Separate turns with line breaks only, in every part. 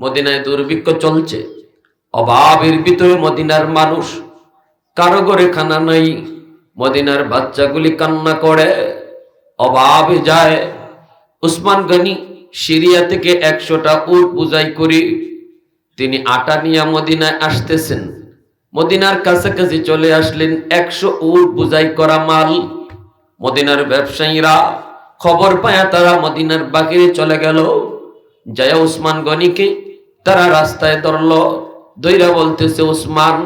মদিনায় দুর্ভিক্ষ চলছে। অভাবের ভিতরে মদিনার মানুষ কারও ঘরে খানা নাই। মদিনার বাচ্চাগুলি কান্না করে, অভাবে যায়। উসমান গনি সিরিয়া থেকে একশোটা উট বুঝাই করি। তিনি আটা নিয়ে মদিনায় আসতেছেন। মদিনার কাছাকাছি চলে আসলেন একশো উট বুঝাই করা মাল। মদিনার ব্যবসায়ীরা খবর পায়া তারা মদিনার বাকিরে চলে গেল। জয়া উসমান গনিকে তারা রাস্তায় ধরল, দইরা বলতেছে উসমান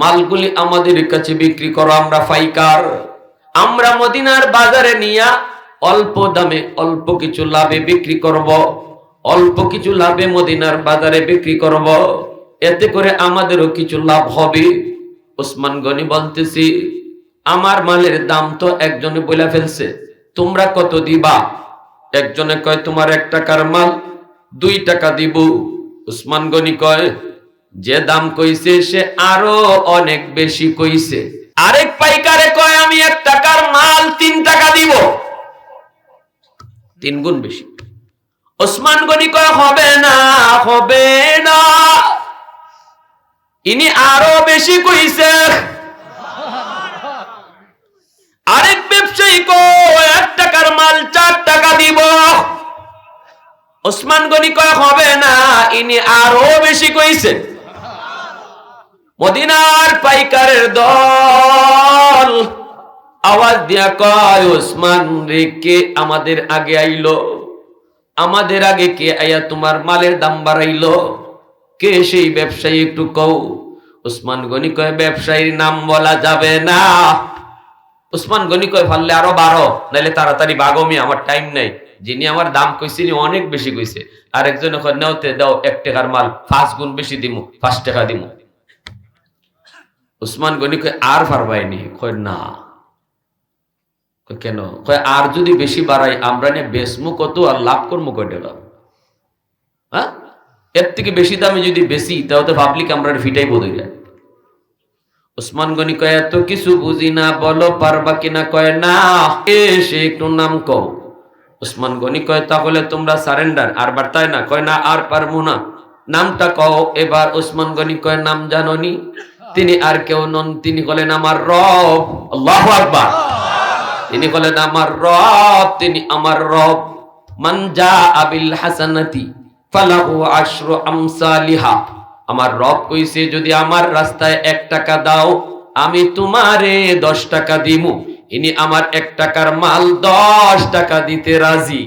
মালগুলি আমাদের কাছে বিক্রি করো, আমরা ফাইকার আমরা মদিনার বাজারে নিয়া অল্প দামে অল্প কিছু লাভে বিক্রি করব, অল্প কিছু লাভে মদিনার বাজারে বিক্রি করব। এতে করে আমাদেরও কিছু লাভ হবে। ওসমান গনি বলতেছি, আমার মালের দাম তো একজনে বলে ফেলছে, তোমরা কত দিবা? একজনে কয়, তোমার এক টাকার মাল দুই টাকা দিব। উসমান গনি কয়, যে দাম কইছে সে আরও অনেক বেশি কইছে। আরেক পাইকারে কয়, আমি এক টাকার মাল তিন টাকা দিব। তিন গুণ বেশি। ওসমান গনি কয়, হবে না হবে না। ইনি আরও বেশি কইছে। আরেক ব্যবসায়ী কয়, এক টাকার ওসমান গনি কয়, হবে না। ইনি আরও বেশি কইছে মদিনার পাইকারের দল আওয়াজ দিয়া কয়, ওসমান রে, কে আমাদের আগে আইলো? আমাদের আগে কে আইয়া তোমার মালের দাম বাড়াইলো? কে সেই ব্যবসায়ী একটু কও? ওসমান গনি কয়, ব্যবসায়ীর নাম বলা যাবে না। ওসমান গনি কয়, ফাললে আরও বারো নাইলে তাড়াতাড়ি বাগমি আমার টাইম নাই। যিনি আমার দাম কইছি অনেক বেশি কইছে। আর একজন কয় নেওতে দাও এক টাকার মাল, পাঁচ গুণ বেশি দিমু, পাঁচ টাকা দিমু। উসমান গনি কয়, আর পারবাইনি কয়, না। কেন? কয়, আর যদি বেশি বাড়াই, আমরা নিয়ে বেসমু কত আর লাভ করব কয় টাকা হ্যাঁ? এর থেকে বেশি দামে যদি বেশি তাহলে তো পাবলিক আমরা ফিটাই বোধ যায় উসমান গনি কয়, এত কিছু বুঝি না, বলো পারবা কিনা? কয়, না। এসে একটু নাম কও। উসমান গনি কয়, তাহলে তোমরা সারেন্ডার আর বার্তায় না, কয়, না, আর পারব না। নামটা কও, এবার উসমান গনি কয়, নাম জাননি? তিনি আর কেউ নন, তিনি বলেন আমার রব। আল্লাহু আকবার। তিনি বলেন আমার রব, তিনি আমার রব। মান জা আবিল হাসানাতি ফালাহু আশরু আমসালিহা। আমার রব কইছে, যদি আমার রাস্তায় এক টাকা দাও, আমি তোমারে দশ টাকা দিমু। ইনি আমার এক টাকার মাল দশ টাকা দিতে রাজি।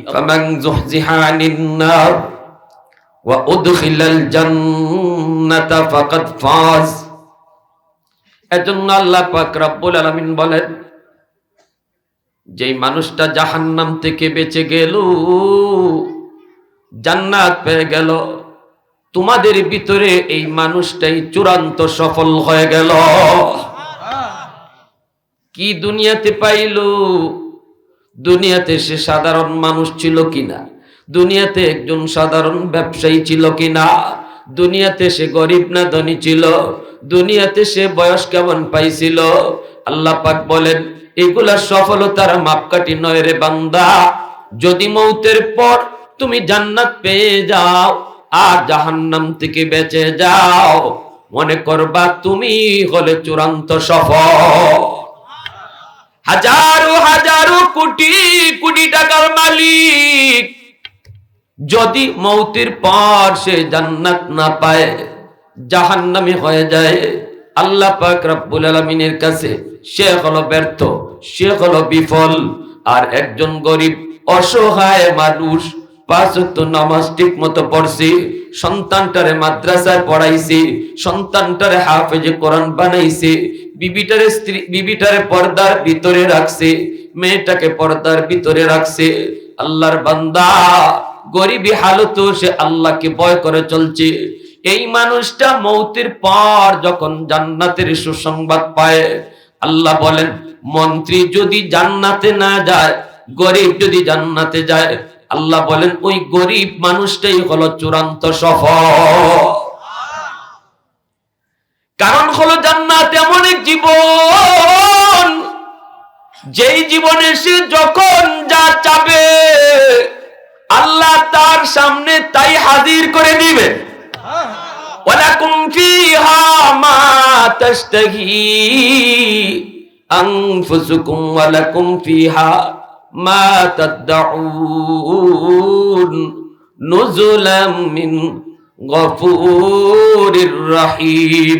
এজন্য আল্লাহ পাক রব্বুল আলামিন বলেন, যেই মানুষটা জাহান্নাম থেকে বেঁচে গেল, জান্নাত পেয়ে গেল, তোমাদের ভিতরে এই মানুষটাই চূড়ান্ত সফল হয়ে গেল। কি দুনিয়াতে পাইল? দুনিয়াতে সে সাধারণ মানুষ ছিল কিনা? দুনিয়াতে একজন সাধারণ ব্যবসায়ী ছিল কিনা? দুনিয়াতে সে গরিব না ধনী ছিল? দুনিয়াতে সে বয়স কেমন পাইছিল? আল্লাহ পাক বলেন, এগুলা সফলতার মাপকাঠি নয় রে বান্দা। যদি মৌতের পর তুমি জান্নাত পেয়ে যাও আর জাহান্নাম থেকে বেঁচে যাও, মনে করবা তুমি হলে চূড়ান্ত সফল। হাজারো হাজারো কোটি কোটি টাকার মালিক। যদি মৌতির পর সে জান্নাত না পায়, জাহান্নামি হয়ে যায়। আল্লাহ পাক রব্বুল আলামিনের কাছে সে হলো ব্যর্থ, সে হলো বিফল। আর একজন গরিব, অসহায় মানুষ পাঁচ মাদ্রাসায় পড়াইছে, সন্তানটারে হাফেজে কোরআন পর্দার ভিতরে রাখছে, মেয়েটাকে পর্দার ভিতরে রাখছে। আল্লাহর বান্দা, গরিবী হালত সে আল্লাহকে ভয় করে চলছে। এই মানুষটা মৌতের পর যখন জান্নাতের সুসংবাদ পায়, আল্লাহ বলেন, মন্ত্রী যদি জান্নাতে না যায়, গরিব যদি জান্নাতে যায় আল্লাহ বলেন, ওই গরিব মানুষটাই হলো চূড়ান্ত সফল। কারণ হলো জান্নাত এমন এক জীবন, যেই জীবনে সে যখন যা চাবে, আল্লাহ তার সামনে তাই হাজির করে দিবে। ওয়ালাকুম ফিহা মা মা তাদউন নুজুলাম মিন গফুরির রহিম।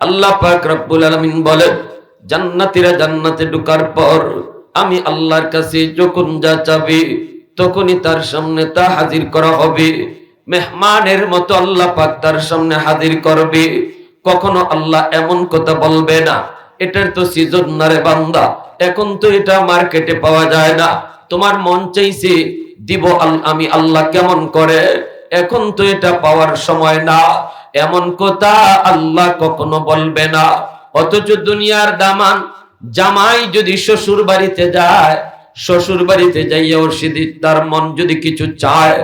আল্লাহ পাক রব্বুল আলামিন জান্নাতীরা জান্নাতে ঢোকার পর আমি আল্লাহর কাছে যখন যা চাবে, তখনই তার সামনে তা হাজির করা হবে। মেহমানের মতো আল্লাহ পাক তার সামনে হাজির করবে। কখনো আল্লাহ এমন কথা বলবে না। এটার তো সিজন না রে বান্দা। এখন তো এটা মার্কেটে পাওয়া যায় না। তোমার মন চাইছে, দিব আমি আল্লাহ কেমন করে? এখন তো এটা পাওয়ার সময় না। এমন কথা আল্লাহ কখনো বলবে না। অথচ দুনিয়ার দামান জামাই যদি শ্বশুর বাড়িতে যায়, শ্বশুর বাড়িতে যাইয়া ওর সিদি তার মন যদি কিছু চায়,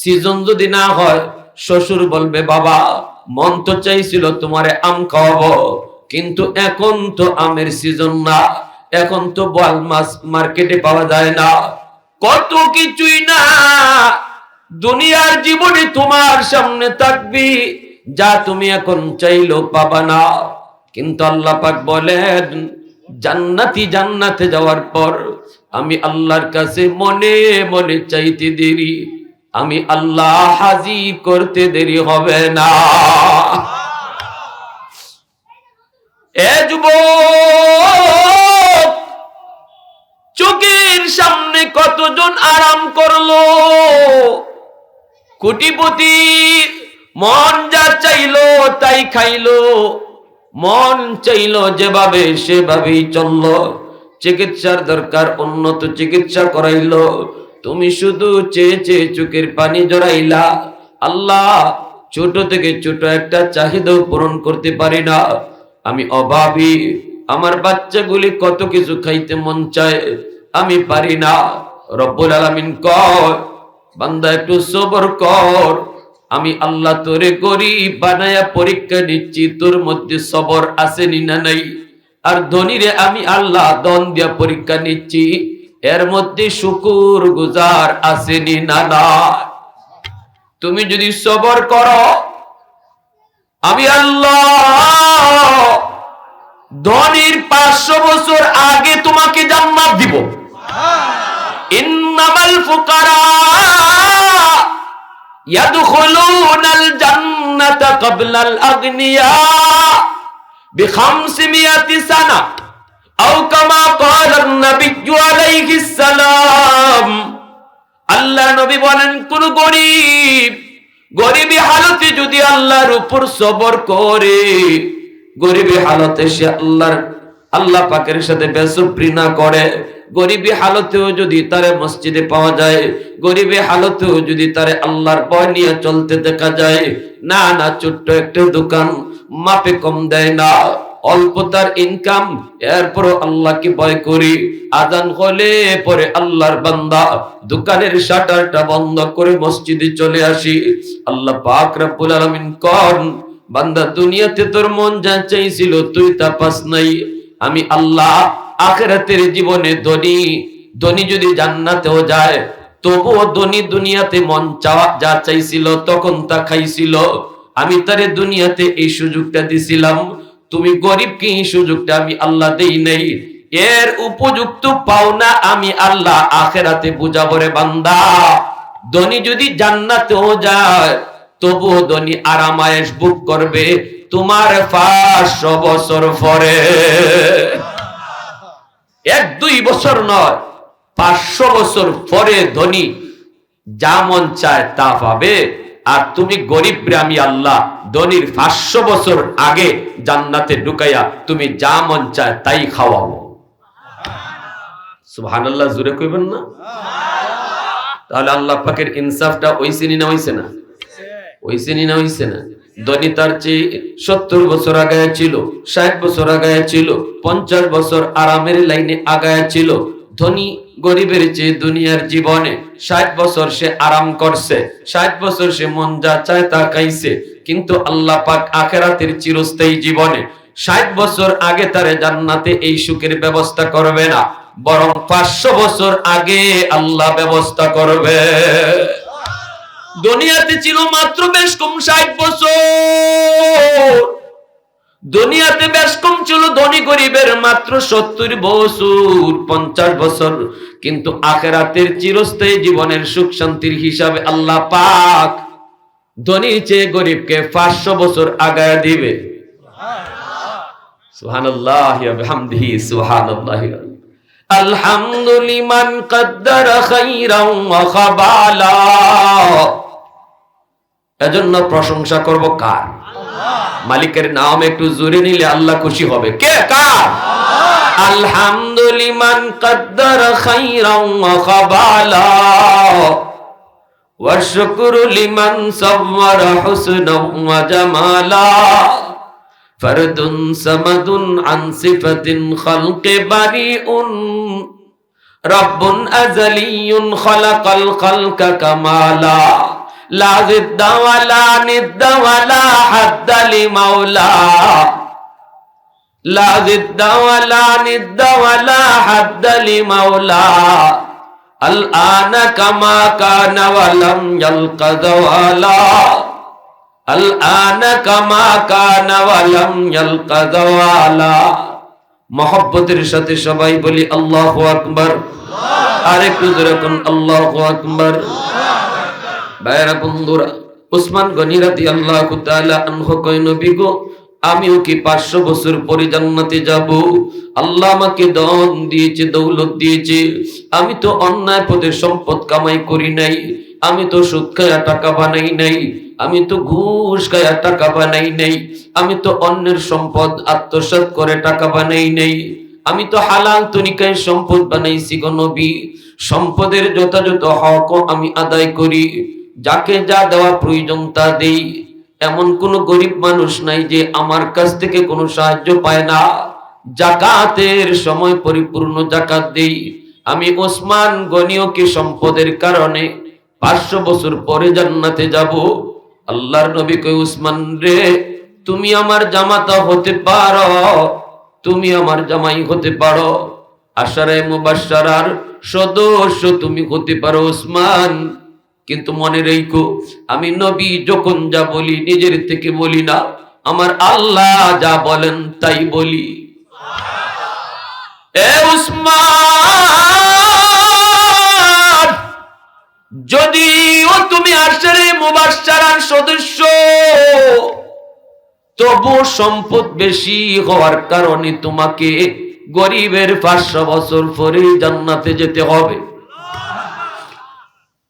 সিজন যদি না হয়, শ্বশুর বলবে, বাবা, মন তো চাইছিল তোমারে আম খাওয়াবো। কিন্তু এখন তো আমের সিজন না, এখন তো বল মাছ মার্কেটে পাওয়া যায় না। কত কিছুই না, দুনিয়ার জীবনে তোমার সামনে থাকবি, যা তুমি এখন চাইলো পাবা না। কিন্তু আল্লাহ পাক বলেন, জান্নাতি জান্নাতে যাওয়ার পর আমি আল্লাহর কাছে মনে মনে চাইতে দেরি, আমি আল্লাহ হাজির করতে দেরি হবে না। চোখের সামনে কতজন আরাম করল? কোটিপতি মন যা চাইলো তাই খাইলো। মন চাইলো যেভাবে সেভাবেই চলল। চিকিৎসার দরকার, উন্নত চিকিৎসা করাইলো। তুমি শুধু চেয়ে চেয়ে চোখের পানি জড়াইলা। আল্লাহ ছোট থেকে ছোট একটা চাহিদাও পূরণ করতে পারি না। আমি অভাবী, আমার বাচ্চাগুলি কত কিছু খাইতে মন চায়, আমি পারি না। রব্বুল আলামিন কর বান্দা একটু সবর কর। আমি আল্লাহ তোরে গরিব বানায়া পরীক্ষা নিচ্ছি, তোর মধ্যে সবর আসেনি না নাই। আর ধনীরে আমি আল্লাহ দন দিয়া পরীক্ষা নিচ্ছি, এর মধ্যে শুকুর গুজার আসেনি না না তুমি যদি সবর করো আমি আল্লাহ, ধনির পাঁচশো বছর আগে তোমাকে জান্নাত দিব। ইন্নামাল ফুকারা ইয়াদখুলুনাল জান্নাতা ক্বাবলাল আগনিয়া আল্লাহ নবী বলেন, কোন গরিব গরিবী হালতে যদি আল্লাহর উপর সবর করে, গরিবী হালতে সে আল্লাহর, আল্লাহ পাকের সাথে বেসুপ্রি না করে, গরিবী হালতেও যদি তারে মসজিদে পাওয়া যায়, গরিবী হালতেও যদি তারে আল্লাহর ভয় নিয়ে চলতে দেখা যায়, না না, ছোট্ট একটা দোকান মাপে কম দেয় না। অল্প তার ইনকাম এরপরও আল্লাহকে ভয় করি। আজান হলে পরে আল্লাহর বান্দা দোকানের শাটারটা বন্ধ করে মসজিদে চলে আসি। আল্লাহ পাক রব্বুল আলামিন কোন, বান্দা দুনিয়াতে তোর মন যা চাইছিল তুই তা পাস নাই। আমি আল্লাহ আখেরাতের জীবনে ধনী ধনী যদি জান্নাতেও যায়, তবুও ধনী দুনিয়াতে মন চাওয়া যা চাইছিল তখন তা খাইছিল। আমি তারে দুনিয়াতে এই সুযোগটা দিছিলাম। তুমি গরিবকে এই সুযোগটা আমি আল্লাহ দেই নাই। এর উপযুক্ত পাওনা আমি আল্লাহ আখেরাতে বুঝাবো রে বান্দা। ধনী যদি জান্নাতেও যায়, তবুও ধনী আরামায়েশ বুক করবে তোমার পাঁচশো বছর পরে। এক, দুই বছর নয় পাঁচশো বছর পরে ধনী যা মন চায় তা পাবে। আর তুমি গরিব আমি আল্লাহ ধনির পাঁচশো বছর আগে জান্নাতে ঢুকাইয়া তুমি যা মন চায় তাই খাওয়াবো সুবহানাল্লাহ জুড়ে কইবেন না? তাহলে আল্লাহ পাকের ইনসাফটা ওইছে নি না হইছে না? ওইছে নি না হইছে না? ধনী তার চেয়ে সত্তর বছর আগায় ছিল, ষাট বছর আগায় ছিল, পঞ্চাশ বছর আরামের লাইনে আগায় ছিল, ধনী গরিবের চেয়ে দুনিয়ার জীবনে ষাট বছর সে আরাম করছে, ষাট বছর সে মন যা চায় তা খাইছে। কিন্তু আল্লাহ পাক আখেরাতের চিরস্থায়ী জীবনে ষাট বছর আগে তারে জান্নাতে এই সুখের ব্যবস্থা করবে না, বরং পাঁচশো বছর আগে আল্লাহ ব্যবস্থা করবে। দুনিয়াতে ছিল মাত্র বেশ কম ষাট বছর। দুনিয়াতে বেশ কম ছিল, ধনী গরিবের মাত্র সত্তর বছর, পঞ্চাশ বছর। কিন্তু আখেরাতের চিরস্থায়ী জীবনের সুখ শান্তির হিসাবে আল্লাহ পাক ধনীর চেয়ে গরিবকে পাঁচশো বছর আগায় দিবে। এজন্য প্রশংসা করব কার? মালিকের নাম একটু জোরে নিলে আল্লাহ খুশি হবে কে কার আলহামদুলিমান কদ্দার খাইরাও ওয়া খাবালা والشكر لمن صور حسنا وجمالا فرد سمد عن صفة خلق بريء رب أزلي خلق الخلق كمالا لا ضد ولا ند ولا حد لمولا لا ضد ولا ند ولا حد لمولا الآن كما كان ولم يلق زوالا الآن كما كان ولم يلق زوالا মহব্বতের সাথে সবাই বলি আল্লাহ আকবার আরেকটু জোরে কোন আল্লাহ আকবার ভাইরা বন্ধুরা, উসমান গনি আল্লাহ তাআলা আনহু কয়, নবী গো, আমিও কি পাঁচশো বছর পরে জান্নাতে যাব? আল্লাহ আমাকে দন দিয়েছে, দৌলত দিয়েছে। আমি তো অন্যায় পথে সম্পদ কামাই করি নাই। আমি তো সুদ খায়া টাকা বানাই নাই। আমি তো ঘুষ খায়া টাকা বানাই নাই। আমি তো অন্যের সম্পদ আত্মসাৎ করে টাকা বানাই নাই। আমি তো হালাল তরিকায় সম্পদ বানাইছি গো নবী। সম্পদের যথাযথ হক আমি আদায় করি। যাকে যা দেওয়া প্রয়োজন তা দেই। এমন কোন গরিব মানুষ নাই যে আমার কাছ থেকে কোনো সাহায্য পায় না। জাকাতের সময় পরিপূর্ণ জাকাত দেই। আমি ওসমান গনিয়কে সম্পদের কারণে পাঁচশো বছর পরে জান্নাতে যাব। আল্লাহর নবী কই উসমান রে, তুমি আমার জামাতা হতে পারো, তুমি আমার জামাই হতে পারো। আশারায় মুবাশশারার সদস্য তুমি হতে পারো, ওসমান। কিন্তু মনে রেখো, আমি নবী যখন যা বলি নিজের থেকে বলি না, আমার আল্লাহ যা বলেন তাই বলি। এ যদিও তুমি আশারে মুবাশশারার সদস্য, তবু সম্পদ বেশি হওয়ার কারণে তোমাকে গরিবের পাঁচশো বছর পরে জান্নাতে যেতে হবে।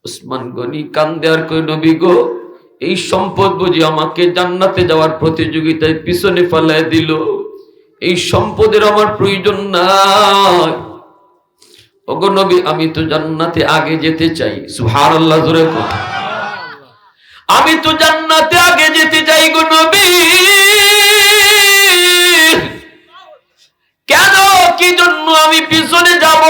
উসমান গনি কান্দে আর কই নবী গো, এই সম্পদ বুঝি আমাকে জান্নাতে যাওয়ার প্রতিযোগিতায় পিছনে ফেলায় দিল। এই সম্পদের আমার প্রয়োজন নাই। ওগো নবী, আমি তো জান্নাতে আগে যেতে চাই। সুবহানাল্লাহ, জোরে কো আমি তো জান্নাতে আগে যেতে চাই গো নবী। কেন? কি জন্য আমি পিছনে যাব?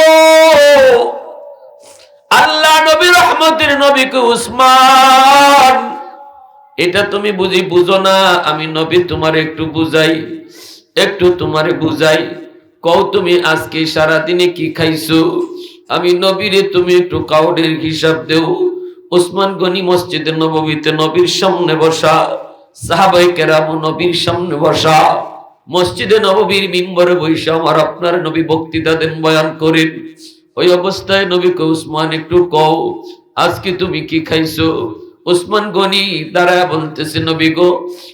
আল্লাহ নবী রহমতের নবীকে উসমান। এটা তুমি বুঝি বুঝো না? আমি নবী তোমার একটু বুঝাই, একটু তোমারে বুঝাই। কও তুমি আজকে সারা দিনে কি খাইছো? আমি নবীরে তুমি একটু কাউডের হিসাব দেও। উসমান গনি মসজিদে নববীতে নবীর সামনে বসা সাহাবাই কেরাম নবীর সামনে বসা। মসজিদে নববীর মিম্বরে বৈশা আমার আপনার নবী বক্তৃতা দেন, বয়ান করেন। ওই অবস্থায় নবীকে উসমান, একটু কও, আজকে তুমি কি খাইছো? উসমান গনি দাঁড়ায় বলতেছে, নবী গো,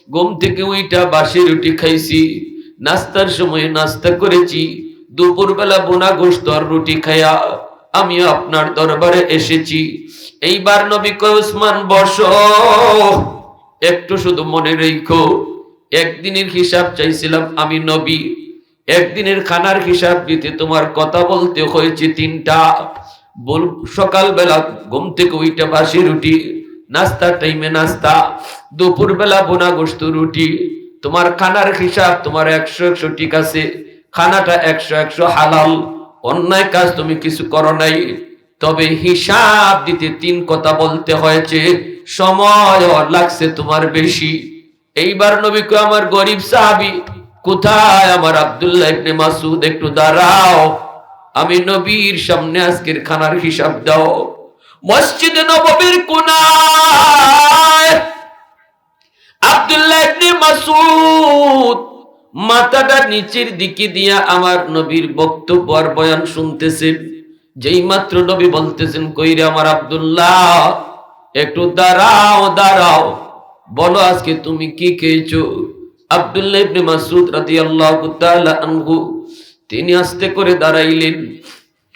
ঘুম থেকে ওইটা বাসি রুটি খাইছি। নাস্তার সময় নাস্তা করেছি। দুপুরবেলা বোনা গোস্ত আর রুটি খায়া আমি আপনার দরবারে এসেছি। এইবার নবী কয়, উসমান, বসো। একটু শুধু মনে রেখো। একদিনের হিসাব চাইছিলাম আমি নবী। একদিনের খানার হিসাব দিতে তোমার কথা বলতে হয়েছে তিনটা। বল সকালবেলা ঘুম থেকে ওইটা বাসি রুটি নাস্তার টাইমে নাস্তা দুপুর বেলা বোনা গোস্ত রুটি। তোমার খানার হিসাব তোমার একশো একশো ঠিক আছে, খানাটা একশো একশো হালাল। অন্যায় কাজ তুমি কিছু করো নাই। তবে হিসাব দিতে তিন কথা বলতে হয়েছে সময় লাগছে তোমার বেশি। এইবার নবীকে আমার গরিব সাহাবি কোথায় আমার আব্দুল্লাহ ইবনে মাসুদ একটু দাঁড়াও। আমি নবীর সামনে আজকের খানার হিসাব দাও। মসজিদে নববীর কোনায় আব্দুল্লাহ ইবনে মাসুদ মাথাটা নিচের দিকে দিয়া আমার নবীর বক্তব্য আর বয়ান শুনতেছেন। যেই মাত্র নবী বলতেছেন কইরে আমার আব্দুল্লাহ? একটু দাঁড়াও দাঁড়াও। বলো আজকে তুমি কি খেয়েছো? আব্দুল্লাহ ইবনে মাসুদ রাদিয়াল্লাহু তাআলা আনহু, তিনি আস্তে করে দাঁড়াইলেন।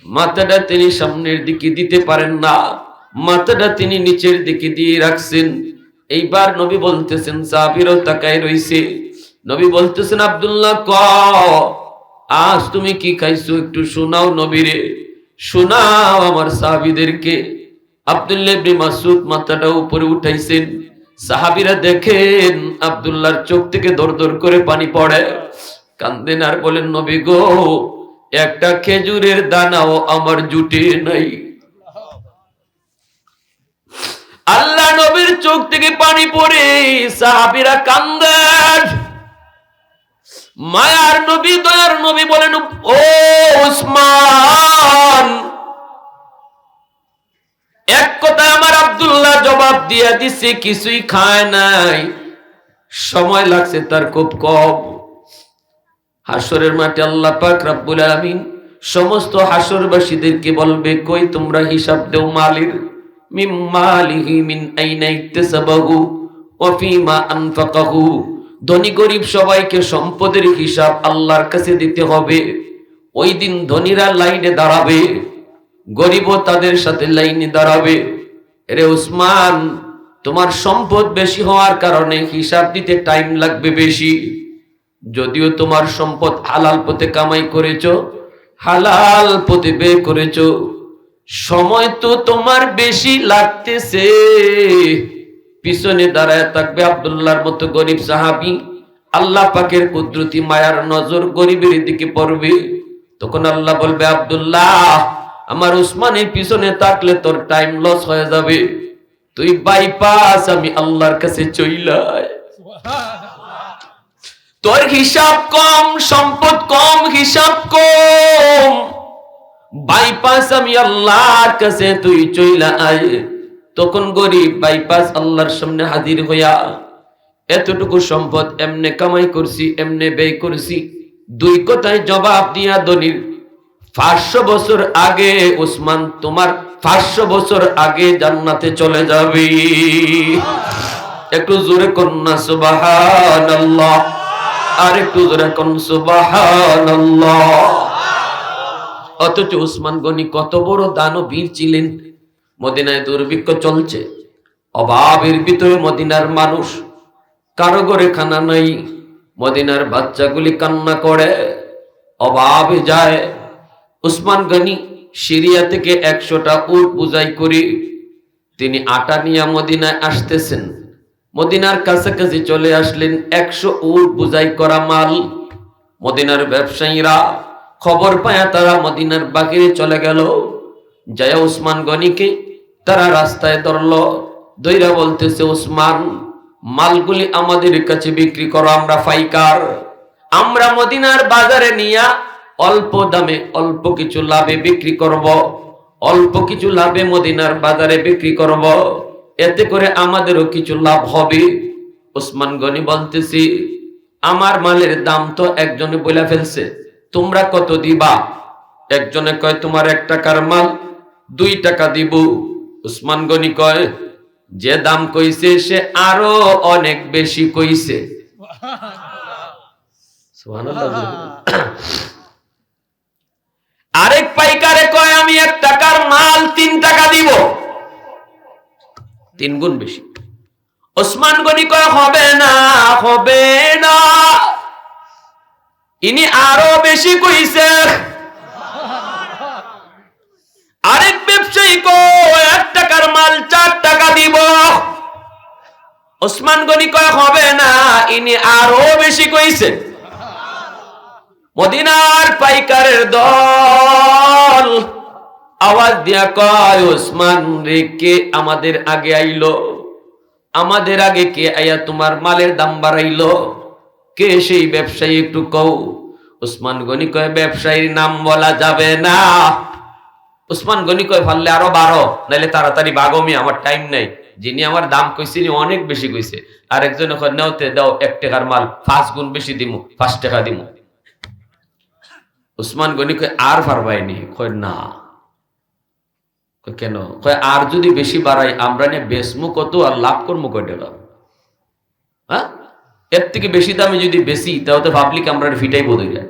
মাথাটা তিনি সামনের দিকে দিতে পারেন না। মাথাটা তিনি নিচের দিকে দিয়ে রাখছেন। এইবার নবী বলতেছেন, সাহাবীরও তাকায় রইছে। নবী বলতেছেন, আব্দুল্লাহ, ক? আজ তুমি কি খাইছো? একটু শোনাও নবীরে। শোনাও আমার সাহাবীদেরকে। আব্দুল্লাহ ইবনে মাসুদ মাথাটা উপরে উঠাইছেন। সাহাবীরা দেখেন আব্দুল্লাহর চোখ থেকে দর দর করে পানি পড়ে। কান্দেন আর বলেন, নবী গো, একটা খেজুরের দানাও আমার জুটে নাই। আল্লাহ নবীর চোখ থেকে পানি পড়ে, সাহাবিরা কান্দেন। মায়ার নবী, দয়ার নবী বলেন, ও উসমান এক কথায় আমার আব্দুল্লাহ জবাব দিয়া দিছে, কিছুই খায় নাই। সময় লাগছে তার খুব কম। হাসরের মাঠে আল্লাহ পাক রাব্বুল আলামিন সমস্ত হাসরবাসীদেরকে বলবে, কই তোমরা হিসাব দেও মালির? মিম মালিহি মিন আইনা ইকতাসাবাহু ওয়া ফিমা আনফাকাহু। ধনী গরিব সবাইকে সম্পদের হিসাব আল্লাহর কাছে দিতে হবে। ওই দিন ধনীরা লাইনে দাঁড়াবে। গরিবও তাদের সাথে লাইনে দাঁড়াবে। রে উসমান, তোমার সম্পদ বেশি হওয়ার কারণে হিসাব দিতে টাইম লাগবে বেশি। যদিও তোমার সম্পদ হালাল পথে কামাই করেছ, হালাল পথে বের করেছ, সময় তো তোমার বেশি লাগতেছে। পিছনে দাঁড়ায় থাকবে আব্দুল্লাহর মতো গরিব সাহাবি। আল্লাহ পাকের কুদরতি মায়ার নজর গরিবের দিকে পড়বে। তখন আল্লাহ বলবে, আব্দুল্লাহ আমার উসমানের পিছনে থাকলে তোর টাইম লস হয়ে যাবে। তুই বাইপাস আমি আল্লাহর কাছে চইলাই। তোর হিসাব কম, সম্পদ কম, হিসাব কম। বাইপাস আমি আল্লাহর কাছে তুই চইলা আয় তখন গরিব বাইপাস আল্লাহর সামনে হাজির হইয়া এতটুকু সম্পদ এমনে কামাই করছি, এমনে ব্যয় করছি। দুই কথায় জবাব দিয়া দনির পাঁচশো বছর আগে উসমান তোমার পাঁচশো বছর আগে জান্নাতে চলে যাবে। একটু জোরে কন্যা সুবাহান আর একটু জোরে কন সুবাহান অথচ উসমান গনি কত বড় দানবীর ছিলেন। মদিনায় দুর্ভিক্ষ চলছে। অভাবের ভিতরে মদিনার মানুষ। কারও ঘরে খানা নাই। মদিনার বাচ্চাগুলি কান্না করে। অভাবে যায়। উসমান গনি সিরিয়া থেকে একশোটা উট বুঝাই করে। তিনি আটা নিয়ে মদিনায় আসতেছেন। মদিনার কাছাকাছি চলে আসলেন একশো উট বুঝাই করা মাল। মদিনার ব্যবসায়ীরা খবর পায়া তারা মদিনার বাকিরে চলে গেল। জয়া উসমান গনিকে তারা রাস্তায় ধরল, দইরা বলতেছে, উসমান, মালগুলি আমাদের কাছে বিক্রি করো, আমরা ফাইকার। আমরা মদিনার বাজারে নিয়া অল্প দামে অল্প কিছু লাভে বিক্রি করব। অল্প কিছু লাভে মদিনার বাজারে বিক্রি করব। এতে করে আমাদেরও কিছু লাভ হবে। ওসমান গনি বলতেছি আমার মালের দাম তো একজনে বলে ফেলছে তোমরা কত দিবা? একজনে কয় তোমার এক টাকার মাল দুই টাকা দিব। উসমান গনি কয় যে দাম কইছে সে আরও অনেক বেশি কইছে। সুবহানাল্লাহ। তিন গুণ বেশি। ওসমান গনি কয়, হবে না হবে না। ইনি আরও বেশি কইছে আরেক ব্যবসায়ী কয়, এক টাকার মাল চার টাকা দিব। ওসমান গনি কয়, হবে না। ইনি আরও বেশি কইছে মদিনার পাইকারের দল আওয়াজ দিয়া কয়, ওসমান রে, কে আমাদের আগে আইলো? আমাদের আগে কে আইয়া তোমার মালের দাম বাড়াইলো? কে সেই ব্যবসায়ী একটু কও? উসমান গনি কয়, ব্যবসায়ীর নাম বলা যাবে না। উসমান গনি কয় ফাললে আরও বারো নাইলে তাড়াতাড়ি বাগমি আমার টাইম নেই। যিনি আমার দাম কইছে অনেক বেশি কইছে। আর একজন এখন নেওতে দাও এক টাকার মাল, পাঁচ গুণ বেশি দিমু, পাঁচ টাকা দিমু। উসমান গনি কয়, আর পারবাইনি কয়, না। কেন? আর যদি বেশি বাড়াই, আমরা নিয়ে বেসমু কত আর লাভ করব কয় টাকা হ্যাঁ? এর থেকে বেশি দামে যদি বেশি তাহলে তো পাবলিক আমরা ফিটাই বোধ যায়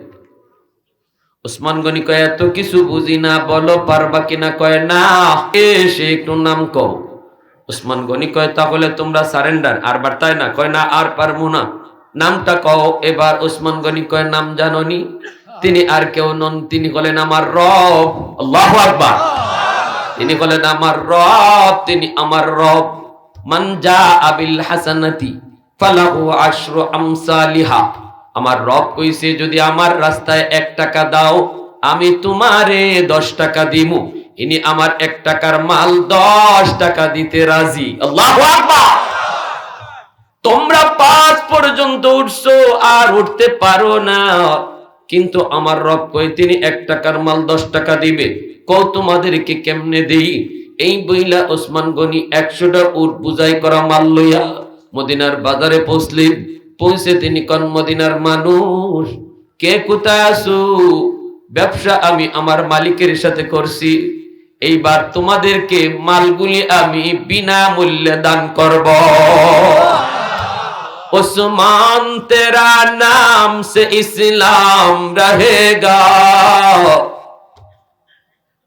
ওসমান গনি কয়, এত কিছু বুঝি না, বলো পারবা কিনা কয়, না এসে একটু নাম কও। ওসমান গনি কয়, তাহলে তোমরা সারেন্ডার, আর বার্তায় না। কয়, না, আর পারব না। নামটা কও, এবার ওসমান গনি কয়, নাম জাননি? তিনি আর কেউ নন, তিনি বলেন আমার রব। আল্লাহু আকবার। তিনি বলেন, আমার রব, তিনি আমার রব। মান জা আবিল হাসানাতি ফালাহু আশরু আমসালিহা। আমার রব কইছে, যদি আমার রাস্তায় এক টাকা দাও, আমি তোমারে দশ টাকা দিমু। ইনি আমার এক টাকার মাল দশ টাকা দিতে রাজি। আল্লাহু আকবার। তোমরা পাঁচ পর্যন্ত উঠছো আর উঠতে পারো না। কিন্তু আমার রব কই, তিনি এক টাকার মাল দশ টাকা দিবে। তোমাদেরকে কেমনে দেই? এই বইলা ওসমান গনি একশোটা উট বুঝাই করা মাল লইয়া মদিনার বাজারে পৌঁছলেন। পৌঁছে তিনি কন, মদিনার মানুষ, কে কোথায় আসু ব্যবসা আমি আমার মালিকের সাথে করছি। এইবার তোমাদেরকে মালগুলি আমি বিনামূল্যে দান করব। ওসমান, তেরা নাম সে ইসলাম রহেগা।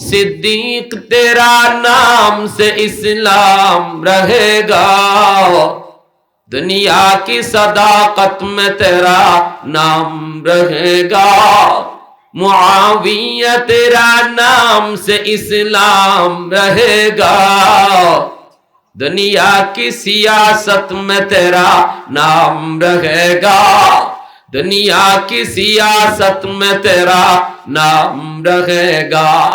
सिद्दीक, तेरा नाम से इस्लाम रहेगा। दुनिया की सदाकत में तेरा नाम रहेगा। मुआविया, तेरा नाम से इस्लाम रहेगा। दुनिया की सियासत में तेरा नाम रहेगा। दुनिया की सियासत में तेरा नाम रहेगा।